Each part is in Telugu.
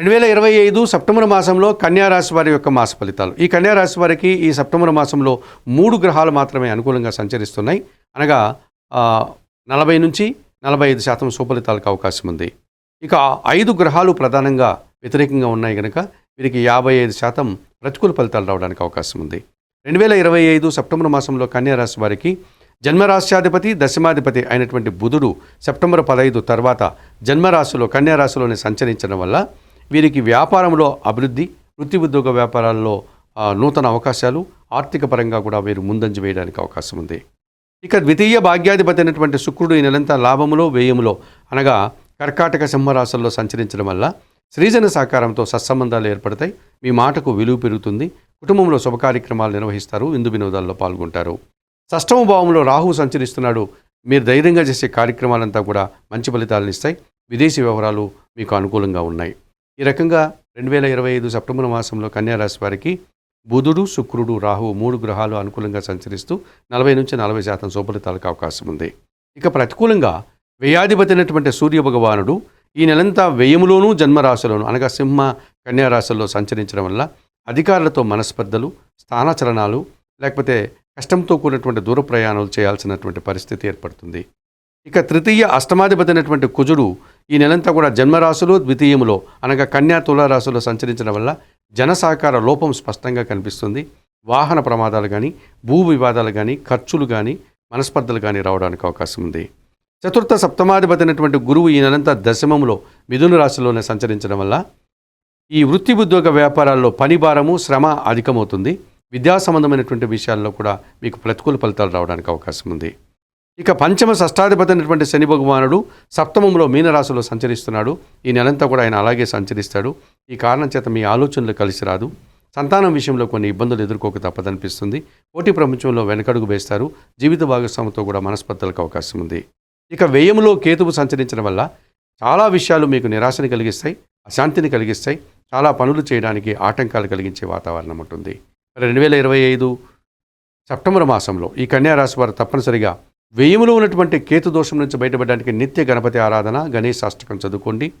రెండు వేల ఇరవై ఐదు సెప్టెంబర్ మాసంలో కన్యా రాశి వారి యొక్క మాస ఫలితాలు. ఈ కన్యారాశి వారికి ఈ సెప్టెంబర్ మాసంలో మూడు గ్రహాలు మాత్రమే అనుకూలంగా సంచరిస్తున్నాయి. అనగా నలభై నుంచి నలభై ఐదు శాతం సుఫలితాలకు అవకాశం ఉంది. ఇక ఐదు గ్రహాలు ప్రధానంగా వ్యతిరేకంగా ఉన్నాయి కనుక వీరికి యాభై ఐదు శాతం ప్రతికూల ఫలితాలు రావడానికి అవకాశం ఉంది. రెండు వేల ఇరవై ఐదు సెప్టెంబర్ మాసంలో కన్యారాశి వారికి జన్మరాశ్యాధిపతి దశమాధిపతి అయినటువంటి బుధుడు సెప్టెంబర్ పదహైదు తర్వాత జన్మరాశిలో కన్యారాశిలోనే సంచరించడం వల్ల వీరికి వ్యాపారంలో అభివృద్ధి వృత్తి ఉద్యోగ వ్యాపారాల్లో నూతన అవకాశాలు ఆర్థిక పరంగా కూడా వీరు ముందంజ వేయడానికి అవకాశం ఉంది. ఇక ద్వితీయ భాగ్యాధిపతి అయినటువంటి శుక్రుడు ఈ నెలంతా లాభములో వ్యయములో అనగా కర్కాటక సింహరాశుల్లో సంచరించడం వల్ల సృజన సహకారంతో సత్సంబంధాలు ఏర్పడతాయి మీ మాటకు విలువ పెరుగుతుంది కుటుంబంలో శుభ కార్యక్రమాలు నిర్వహిస్తారు విందు వినోదాల్లో పాల్గొంటారు. షష్టమ భావంలో రాహు సంచరిస్తున్నాడు మీరు ధైర్యంగా చేసే కార్యక్రమాలంతా కూడా మంచి ఫలితాలను ఇస్తాయి విదేశీ వ్యవహారాలు మీకు అనుకూలంగా ఉన్నాయి. ఈ రకంగా రెండు వేల ఇరవై ఐదు సెప్టెంబర్ మాసంలో కన్యారాశి వారికి బుధుడు శుక్రుడు రాహువు మూడు గ్రహాలు అనుకూలంగా సంచరిస్తూ నలభై నుంచి నలభై శాతం శుభలితాలకు అవకాశం ఉంది. ఇక ప్రతికూలంగా వ్యయాధిపతి అయినటువంటి సూర్య భగవానుడు ఈ నెలంతా వ్యయములోనూ జన్మరాశులను అనగా సింహ కన్యారాశుల్లో సంచరించడం వల్ల అధికారులతో మనస్పర్ధలు స్థానచలనాలు లేకపోతే కష్టంతో కూడినటువంటి దూర ప్రయాణాలు చేయాల్సినటువంటి పరిస్థితి ఏర్పడుతుంది. ఇక తృతీయ అష్టమాధిపతి అయినటువంటి కుజుడు ఈ నెలంతా కూడా జన్మరాశులు ద్వితీయములో అనగా కన్యా తులారాశులు సంచరించడం వల్ల జనసాకార లోపం స్పష్టంగా కనిపిస్తుంది. వాహన ప్రమాదాలు కానీ భూ వివాదాలు కానీ ఖర్చులు కానీ మనస్పర్ధలు కానీ రావడానికి అవకాశం ఉంది. చతుర్థ సప్తమాధిపతి అయినటువంటి గురువు ఈ నెలంతా దశమంలో మిథున రాశిలోనే సంచరించడం వల్ల ఈ వృత్తి ఉద్యోగ వ్యాపారాల్లో పని భారము శ్రమ అధికమవుతుంది. విద్యా సంబంధమైనటువంటి విషయాల్లో కూడా మీకు ప్రతికూల ఫలితాలు రావడానికి అవకాశం ఉంది. ఇక పంచమ షష్టాధిపతి అయినటువంటి శని భగవానుడు సప్తమంలో మీనరాశిలో సంచరిస్తున్నాడు. ఈ నెలంతా కూడా ఆయన అలాగే సంచరిస్తాడు. ఈ కారణం చేత మీ ఆలోచనలు కలిసి రాదు. సంతానం విషయంలో కొన్ని ఇబ్బందులు ఎదుర్కోక తప్పదనిపిస్తుంది. పోటీ ప్రపంచంలో వెనకడుగు వేస్తారు. జీవిత భాగస్వామితో కూడా మనస్పర్ధలకు అవకాశం ఉంది. ఇక వ్యయంలో కేతువు సంచరించడం వల్ల చాలా విషయాలు మీకు నిరాశని కలిగిస్తాయి అశాంతిని కలిగిస్తాయి. చాలా పనులు చేయడానికి ఆటంకాలు కలిగించే వాతావరణం ఉంటుంది మరి రెండు వేల ఇరవై ఐదు సెప్టెంబర్ మాసంలో ఈ కన్యా రాశి వారు తప్పనిసరిగా వ్యయములో ఉన్నటువంటి కేతు దోషం నుంచి బయటపడడానికి నిత్య గణపతి ఆరాధన గణేష్ అష్టకం చదువుకోండి.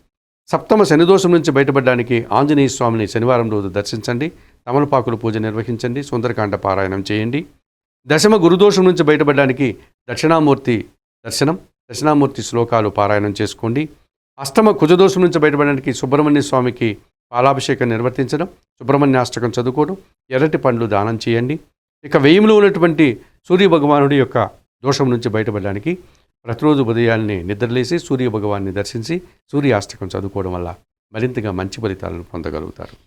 సప్తమ శని దోషం నుంచి బయటపడడానికి ఆంజనేయ స్వామిని శనివారం రోజు దర్శించండి. తమలపాకుల పూజ నిర్వహించండి. సుందరకాండ పారాయణం చేయండి. దశమ గురుదోషం నుంచి బయటపడడానికి దక్షిణామూర్తి దర్శనం దక్షిణామూర్తి శ్లోకాలు పారాయణం చేసుకోండి. అష్టమ కుజదోషం నుంచి బయటపడడానికి సుబ్రహ్మణ్య స్వామికి పాలాభిషేకం నిర్వర్తించడం సుబ్రహ్మణ్యాష్టకం చదువుకోవడం ఎర్రటి పండ్లు దానం చేయండి. ఇక వేయంలో ఉన్నటువంటి సూర్య భగవానుడి యొక్క దోషం నుంచి బయటపడడానికి ప్రతిరోజు ఉదయాన్నే నిద్రలేసి సూర్య భగవాన్ని దర్శించి సూర్యాష్టకం చదువుకోవడం వల్ల మరింతగా మంచి ఫలితాలను పొందగలుగుతారు.